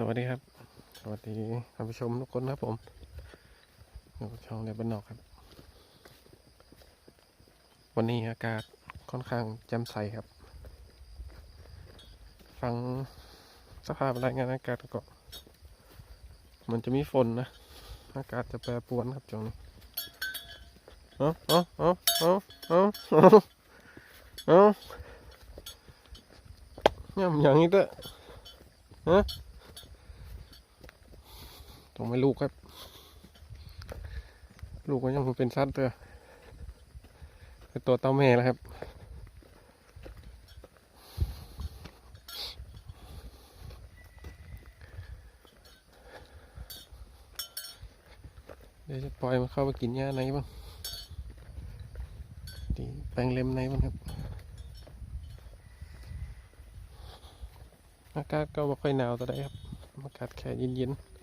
สวัสดีครับ สวัสดีท่านผู้ชมทุกคนครับผมช่องในบ้านนอกครับ วันนี้อากาศค่อนข้างแจ่มใสครับ ฟังสภาพรายงานอากาศก็มันจะมีฝนนะ อากาศจะแปรปรวนครับช่วงนี้เอาเอาเอาเอาเอาเอาเอาเนี่ยมันอย่างนี้เด้อฮะ ต้องไม่ลูกครับ ลูกก็ยังเป็นสัตว์เด้อเป็นตัวเต้าแม่แล้วครับเดี๋ยวจะปล่อยมันเข้าไปกินหญ้าในบ้างดีแปลงเล็มในบ้างครับ อากาศก็ไม่ค่อยหนาวตัวใดครับ อากาศแค่เย็นๆ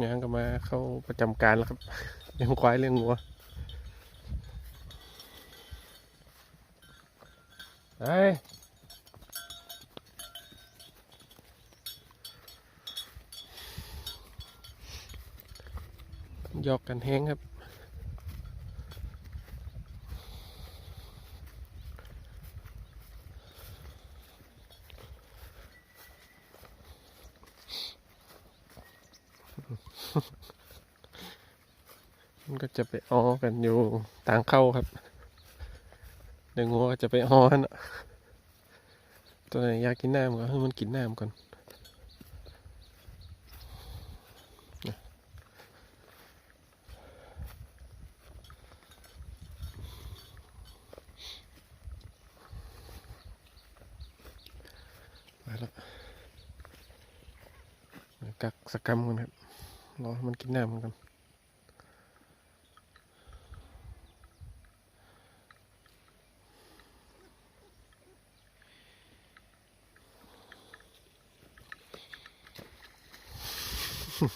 งานก็มาเข้าประจำการแล้วครับเลี้ยงควายเลี้ยงวัวไอยอกกันแห้งครับ มันก็จะไปอ้อกันอยู่ทางเข้าครับเดี๋ยวงัวก็จะไปอ้อนตัวไหนอยากกินน้ำก็ให้มันกินน้ำก่อนมาแล้วกักสกรรมกันครับรอมันกินน้ำกัน ปล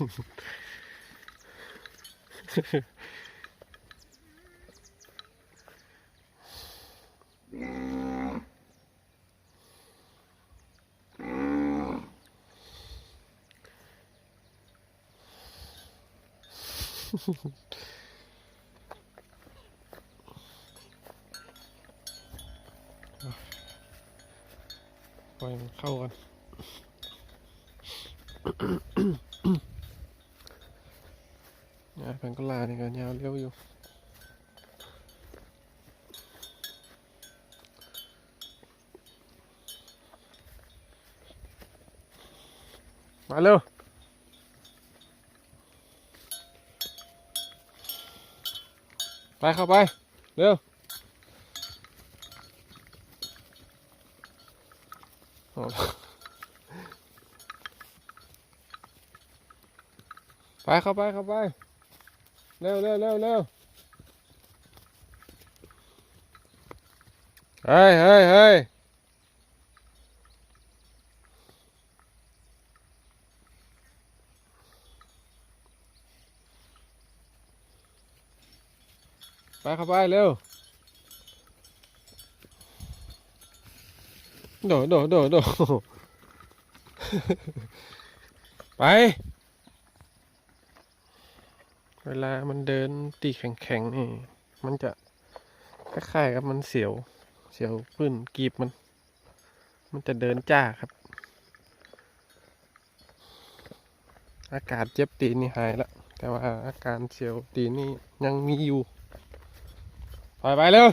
่อยมันเข้ากัน งานพันก็ลาในการยาวเลี้ยวอยู่มาเร็วไปเข้าไป เร็วไปเข้าไปเข้าไป เร็วเร็วเร็วเร็วเฮ้ยเฮ้ยเฮ้ยไปเข้าไปเร็วโดดโดดโดดโดดไป เวลามันเดินตีแข็งๆนี่มันจะคล้ายๆกับมันเสียว เสียวพื้นกีบมัน มันจะเดินจ้าครับ อาการเจ็บตีนนี่หายแล้วแต่ว่าอาการเสียวตีนนี่ยังมีอยู่ไปไปเร็ว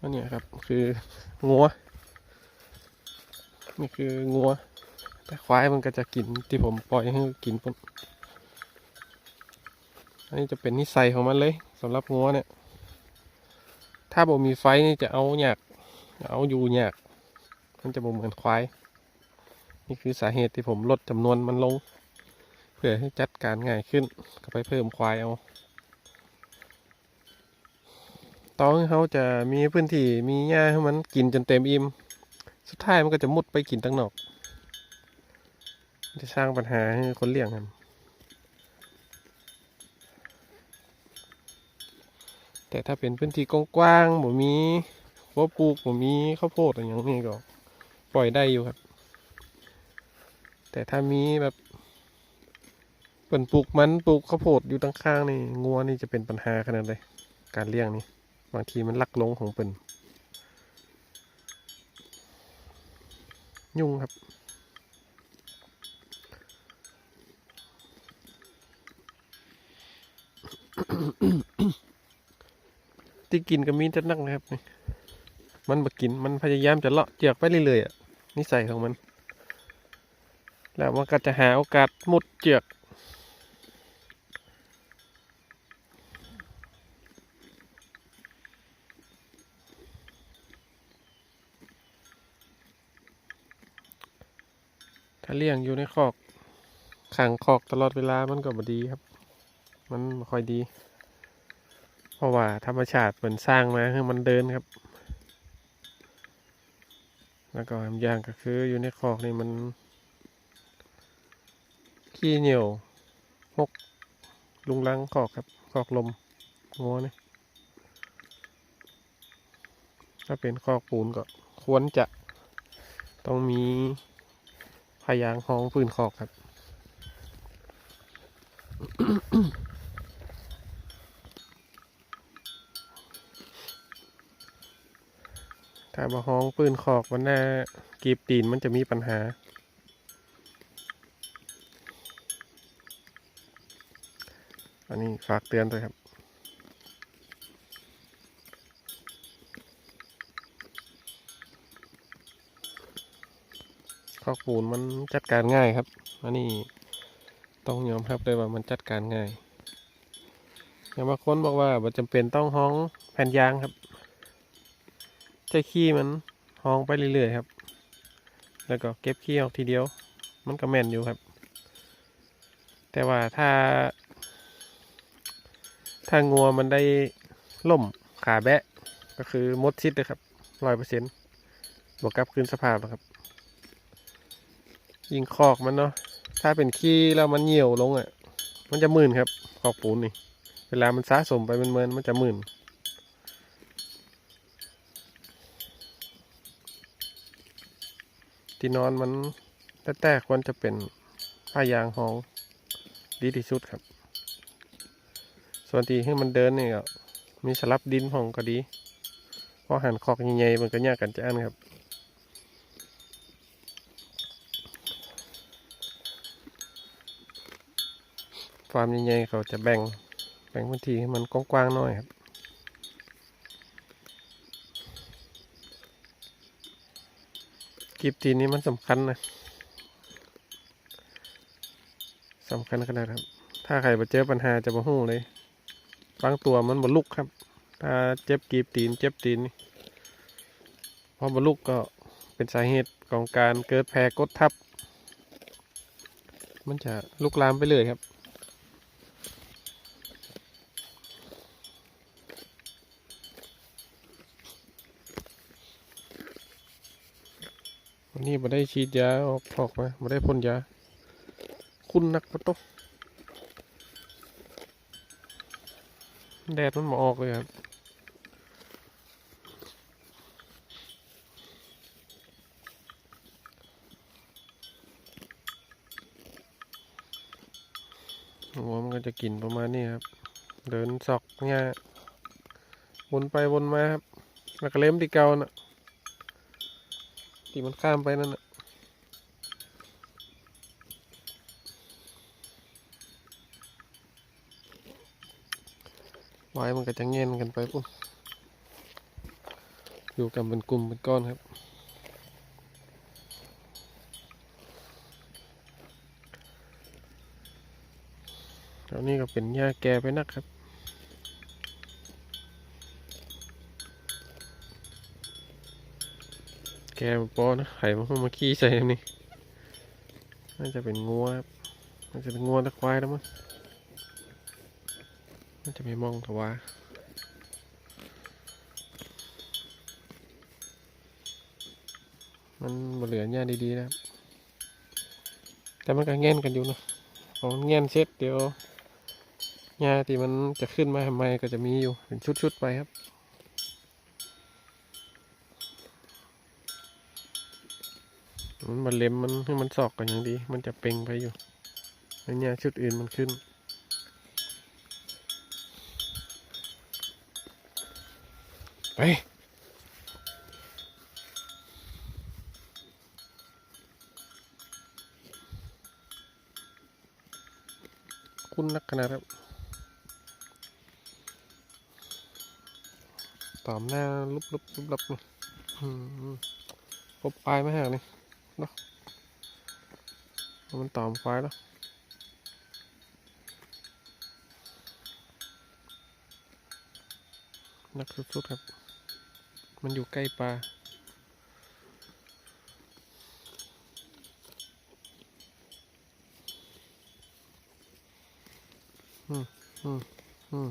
อันนี้ครับคืองัวนี่คืองัวแต่ควายมันก็จะกินที่ผมปล่อยให้กินปุ๊ นนี้จะเป็นนิสัยของมันเลยสำหรับงัวเนี่ย ถ้าบ่มีไฟนี่จะเอาหยากเอาอยู่หยากมันจะบ่เหมือนควาย นี่คือสาเหตุที่ผมลดจำนวนมันลง เพื่อให้จัดการง่ายขึ้นก็ไปเพิ่มควายเอาตอนเขาจะมีพื้นที่มีหญ้าให้มันกินจนเต็มอิ่ม สุดท้ายมันก็จะมุดไปกินตั้งนอก จะสร้างปัญหาให้คนเลี้ยงกัน แต่ถ้าเป็นพื้นที่กว้างๆบ่มีบ่ปลูกบ่มีข้าวโพดอะไรอย่างนี้ก็ปล่อยได้อยู่ครับ แต่ถ้ามีแบบเปิ่นปลูกมันปลูกข้าวโพดอยู่ตั้งข้างนี่งัวนี่จะเป็นปัญหาขนาดเลยการเลี้ยงนี่บางทีมันลักลงของเปิ่นยุ่งครับ ที่กินก็มีจะนักนะครับ มันมากินมันพยายามจะเลาะเจือกไปเรื่อยๆอะนิสัยของมัน แล้วมันก็จะหาโอกาสมุดเจือกถ้าเลี้ยงอยู่ในคอกขังคอกตลอดเวลามันก็บดีครับ มันบ่ค่อยดี ราะว่าธรรมชาติมันสร้างมาให้มันเดินครับ แล้วก็อย่างก็คืออยู่ในคอกนี่มัน ขี้เหนียวหกลุงลังคอกครับคอกลมงัวนี่ถ้าเป็นคอกปูนก็ควรจะต้องมีพยางห้องปืนคอกครับามาห้องปืนคอกวันหน้ากีบตีนมันจะมีปัญหา อันนี้ฝากเตือนด้วยครับคอกปูนมันจัดการง่ายครับ อันนี้ต้องยอมรับเลยว่ามันจัดการง่าย อย่างบางคนบอกว่าบ่จำเป็นต้องห้องแผ่นยางครับ ใจขี้มันห้องไปเรื่อยๆครับ แล้วก็เก็บขี้ออกทีเดียว มันก็แม่นอยู่ครับ แต่ว่าถ้า ถ้างัวมันได้ล่มขาแบะ ก็คือมดชิดเลยครับร้อยเปอร์เซ็นต์บวกกับคืนสภาพแล้วครับ ยิงคอกมันเนาะถ้าเป็นขี้แล้วมันเหี่ยวลงอะ มันจะมื่นครับคอกปูนนี่ เวลามันสะสมไปเป็นเมินมันจะมื่น ที่นอนมันแต่แต่ควรจะเป็นผ้ายางห้องดีที่สุดครับ ส่วนที่ให้มันเดินนี่ก็มีสลับดินห้องก็ดีเพราะหันคอกใหญ่ๆมันก็ยากกันจะอันครับฟาร์มใหญ่ๆเขาจะแบ่งแบ่งพื้นที่ให้มันกว้างๆหน่อยครับ กีบตีนนี้มันสำคัญนะสำคัญขนาดครับ ถ้าใครไปเจอปัญหาจะมาหู้เลยบางตัวมันบลุกครับ ถ้าเจ็บกีบตีน เจ็บตีนพอบลุกก็เป็นสาเหตุของการเกิดแผลกดทับ มันจะลุกลามไปเลยครับ วันนี้มาได้ฉีดยาออกออกมามาได้พ่นยา คุณนักปะโตะแดดมันมาออกเลยครับหัวมันก็จะกินประมาณนี้ครับ เดินซอกเนี่ยวนไปวนมาครับ แล้วก็เล็มที่เก่าน่ะ ที่มันข้ามไปนั่นนะไว้มันก็จะเงี้ยนกันไปปุ๊บอยู่กันเป็นกลุ่มเป็นก้อนครับแล้วนี่ก็เป็นหญ้าแก่ไปนักครับ แก มันปอนะไข่มันเข้ามาขี้ใส่นี่น่าจะเป็นงัวครับน่าจะเป็นงัวตะควายแล้วมั้งน่าจะไม่มองถวามันบ่เหลือหญ้าดีๆนะ แต่มันก็แง่นกันอยู่นะพอมันแง่นเสร็จเดี๋ยวหญ้าที่มันจะขึ้นมาทำไมก็จะมีอยู่เป็นชุดๆไปครับ มันมาเล็มมันให้มันสอกกันอย่างดี มันจะเป่งไปอยู่แล้วเนี่ยชุดอื่นมันขึ้น ไปคุณนักขนาดครับตอมหน้าลุบลุบลุบลับนี่อืมพบปลายไหมฮะนี่ เนาะมันตอมควายแล้วนักสุดๆครับ มันอยู่ใกล้ปลาอืมอืมอืม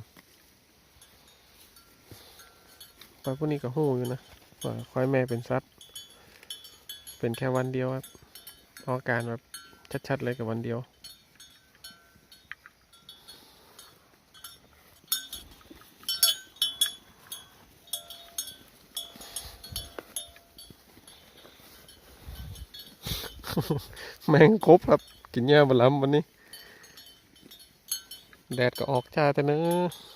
ปลาพวกนี้ก็หู้อยู่นะว่าควายแม่เป็นสัตว์ เป็นแค่วันเดียวครับอาการแบบชัดๆเลยกับวันเดียว แมงครบครับ กินหญ้าบลำวันนี้ แดดก็ออกจ้าแต่เนอะ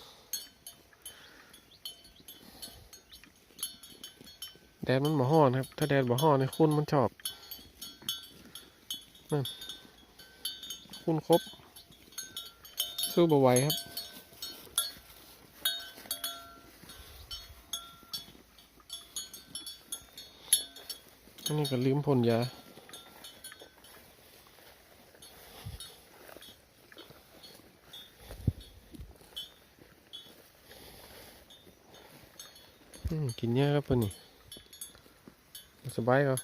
แดดมันบ่ฮ้อนครับ ถ้าแดดบ่ฮ้อนเนี่ยคุณมันชอบนั่นคุณครบ สู้บ่ไหวครับอันนี้ก็ลืมพ่นยาอืมกินเยอะครับเพื่นนี่ สบายก็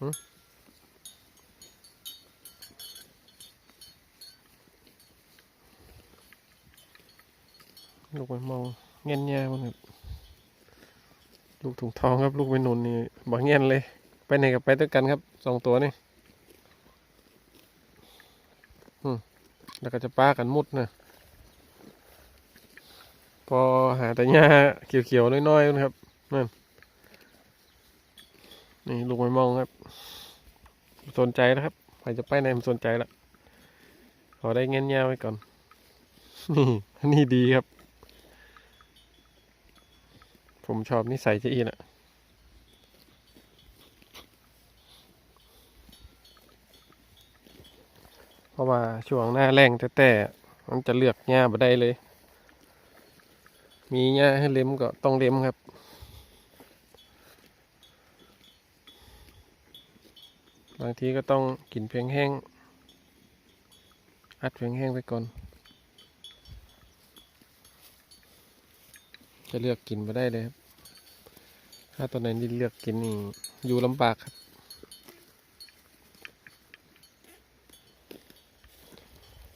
หืมลูกไปมองเงี้ยแย่มันครับลูกถุงทองครับ ลูกไปนุนนี่บังเงี้ยเลย ไปไหนกับไปด้วยกันครับสองตัวนี่แล้วก็จะป้ากันมุดนะพอหาแต่หญ้าเขียวๆน้อยๆนะครับนี่น นี่ลูกไม่มองครับ สนใจนะครับ ใครจะไปไหนผมสนใจละขอได้เงี้ยๆไว้ก่อน นี่นี่ดีครับ ผมชอบนิสัยเจะอีน่ะเพราะว่าช่วงหน้าแรงแต่แต่มันจะเลือกหญ้าบ่ได้เลย มีหญ้าให้เล็มก็ต้องเล็มครับ บางทีก็ต้องกินเพียงแห้ง อัดเพียงแห้งไปก่อน จะเลือกกินมาได้เลยครับ ถ้าตัวไหนที่เลือกกินนี่อยู่ลำบากครับ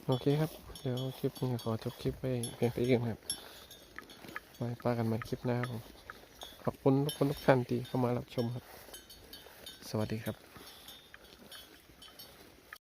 โอเคครับ เดี๋ยวคลิปนี้ขอจบคลิปไปเพียงเท่านี้ครับไว้ปากันใหม่คลิปหน้าครับขอบคุณทุกคนทุกท่านที่เข้ามารับชมครับ สวัสดีครับ